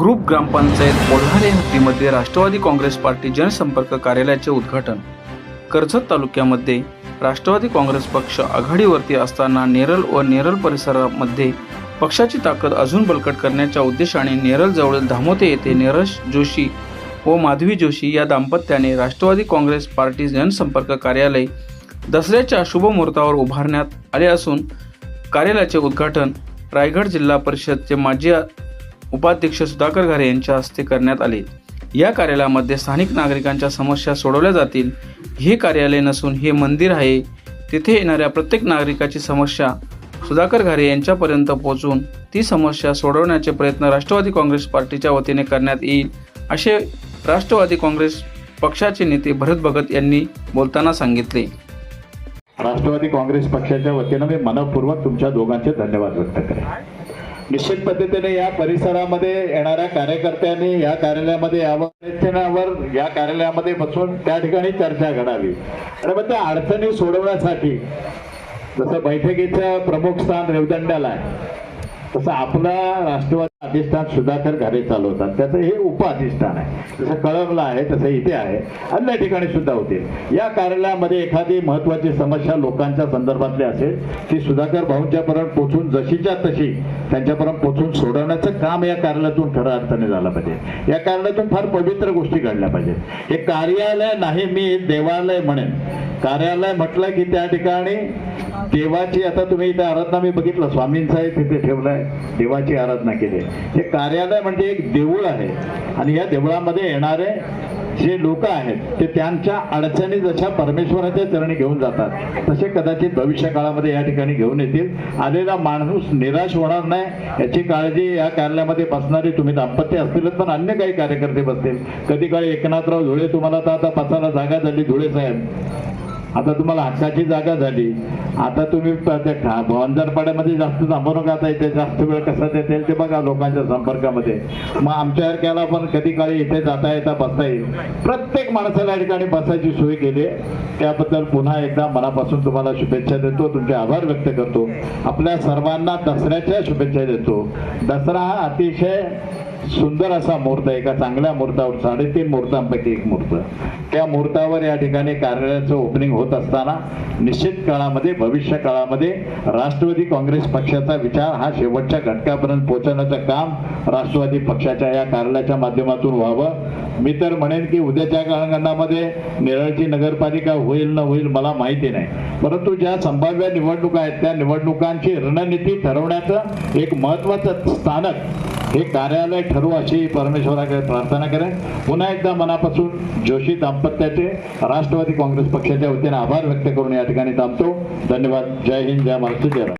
Group ग्रामपंचायत कोल्हारे हद्दीमध्ये Rashtrawadi Congress party जनसंपर्क कार्यालयाचे उद्घाटन. कर्जत तालुक्यामध्ये राष्ट्रवादी काँग्रेस पक्ष आघाडीवरती असताना नेरल व नेरल परिसरामध्ये पक्षाची ताकद अजून बळकट करण्याच्या उद्देशाने नेरलजवळील धामोते येथे नेरश जोशी व माधवी जोशी या दाम्पत्याने राष्ट्रवादी काँग्रेस पार्टी जनसंपर्क कार्यालय दसऱ्याच्या शुभ मुहूर्तावर उभारण्यात आले असून कार्यालयाचे उद्घाटन रायगड जिल्हा परिषदचे माजी उपाध्यक्ष सुधाकर घरे यांच्या हस्ते करण्यात आले. या कार्यालयामध्ये स्थानिक नागरिकांच्या समस्या सोडवल्या जातील. हे कार्यालय नसून हे मंदिर आहे. तिथे येणाऱ्या प्रत्येक नागरिकाची समस्या सुधाकर घरे यांच्यापर्यंत पोहोचून ती समस्या सोडवण्याचे प्रयत्न राष्ट्रवादी काँग्रेस पार्टीच्या वतीने करण्यात येईल असे राष्ट्रवादी काँग्रेस पक्षाचे नेते भरत भगत यांनी बोलताना सांगितले. राष्ट्रवादी काँग्रेस पक्षाच्या वतीनं मी मनपूर्वक तुमच्या दोघांचे धन्यवाद व्यक्त करेन. निश्चित पद्धतीने या परिसरामध्ये येणाऱ्या कार्यकर्त्यांनी या कार्यालयामध्ये यावं. या कार्यालयामध्ये बसून त्या ठिकाणी चर्चा घडावी आणि मग त्या अडचणी सोडवण्यासाठी जसं बैठकीचं प्रमुख स्थान रेवदंड्याला आहे तसं आपला राष्ट्रवादी अधिष्ठान सुधाकर घरे चालवतात. त्याचं हे उप अधिष्ठान आहे. जसं कळमला आहे तसं इथे आहे. अन्य ठिकाणी सुद्धा होते. या कार्यालयामध्ये एखादी महत्वाची समस्या लोकांच्या संदर्भातली असेल ती सुधाकर भाऊंच्या पर्यंत जशीच्या तशी त्यांच्यापर्यंत पोचून सोडवण्याचं काम या कार्यालयातून खऱ्या अर्थाने झालं पाहिजे. या कार्यालयातून फार पवित्र गोष्टी घडल्या पाहिजेत. हे कार्यालय नाही मी देवालय म्हणेन. कार्यालय म्हटलं की त्या ठिकाणी देवाची आता तुम्ही इथे आराधना मी बघितलं स्वामींचा तिथे ठेवलाय. देवाची आराधना केली हे कार्यालय म्हणजे एक देऊळ आहे. आणि या देवळामध्ये येणारे जे लोक आहेत ते त्यांच्या अडचणी जशा परमेश्वराच्या चरणी घेऊन जातात तसे कदाचित भविष्य काळामध्ये या ठिकाणी घेऊन येतील. आलेला माणूस निराश होणार नाही. याची काळजी या कार्यालयामध्ये बसणारे तुम्ही दाम्पत्य असतीलच पण अन्य काही कार्यकर्ते बसतील. कधी काळी एकनाथराव धुळे तुम्हाला तर आता बसायला जागा झाली धुळे साहेब. आता तुम्हाला हक्काची जागा झाली. आता तुम्ही प- त्या भवनदारपाड्यामध्ये जास्त थांबू नका आता इथे जास्त वेळ कसा देता ते बघा लोकांच्या संपर्कामध्ये. मग आमच्यासारख्याला पण कधी काळी इथे जाता येता बसता येईल. प्रत्येक माणसाला या ठिकाणी बसायची सोय केली त्याबद्दल पुन्हा एकदा मनापासून तुम्हाला शुभेच्छा देतो. तुमचे आभार व्यक्त करतो. आपल्या सर्वांना दसऱ्याच्या शुभेच्छा देतो. दसरा हा अतिशय सुंदर असा मुहूर्त आहे एका चांगल्या मुहूर्तावर साडेतीन मुहूर्तांपैकी एक मुहूर्त. त्या मुहूर्तावर या ठिकाणी कार्यालयाचं ओपनिंग होत असताना निश्चित काळामध्ये भविष्य काळामध्ये राष्ट्रवादी काँग्रेस पक्षाचा विचार हा शेवटच्या घटकापर्यंत पोहोचवण्याचं काम राष्ट्रवादी पक्षाच्या या कार्यालयाच्या माध्यमातून व्हावं. मी तर म्हणेन की उद्याच्या काळखंडामध्ये नेरळची नगरपालिका होईल न होईल मला माहिती नाही. परंतु ज्या संभाव्य निवडणुका आहेत त्या निवडणुकांची रणनीती ठरवण्याचं एक महत्वाचं स्थानक हे कार्यालय ठरवू अशी परमेश्वराकडे प्रार्थना करेन. पुन्हा एकदा मनापासून जोशी दाम्पत्याचे राष्ट्रवादी काँग्रेस पक्षाच्या वतीने आभार व्यक्त करून या ठिकाणी थांबतो. धन्यवाद. जय हिंद. जय महाराष्ट्र. जय